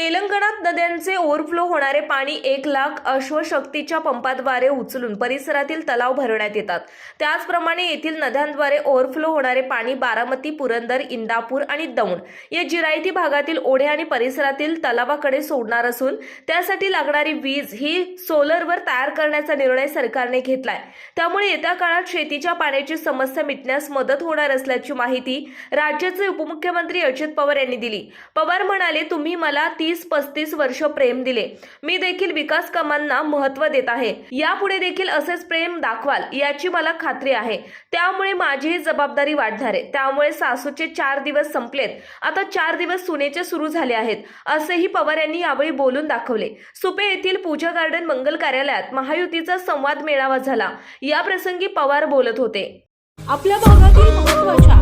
तेलंगणात नद्यांचे ओव्हरफ्लो होणारे पाणी एक लाख अश्वशक्तीच्या पंपाद्वारे उचलून परिसरातील तलाव भरण्यात येतात. त्याचप्रमाणे येथील नद्यांद्वारे ओव्हरफ्लो होणारे पाणी बारामती पुरंदर इंदापूर आणि दौंड या जिरायती भागातील ओढे आणि परिसरातील तलावाकडे सोडणार असून त्यासाठी लागणारी वीज ही सोलरवर तयार करण्याचा निर्णय सरकारने घेतलाय. त्यामुळे येत्या काळात शेतीच्या पाण्याची समस्या मिटण्यास मदत होणार असल्याची माहिती राज्याचे उपमुख्यमंत्री अजित पवार यांनी दिली. पवार म्हणाले तुम्ही मला ती तीस पस्तीस वर्ष प्रेम दिले. मी देखील विकास कामांना महत्त्व देत आहे. यापुढे देखील असेच प्रेम दाखवाल याची मला खात्री आहे. त्यामुळे माझीही जबाबदारी वाढणार आहे. त्यामुळे सासूचे चार दिवस संपलेत. आता चार दिवस सुनेचे सुरू झाले आहेत. असेही पवार यांनी यावेळी बोलून दाखवले. सुपे येथील पूजा गार्डन मंगल कार्यालयात महायुतीचा संवाद मेळावा झाला. या प्रसंगी पवार बोलत होते. आपल्या भागातील महत्त्वाच्या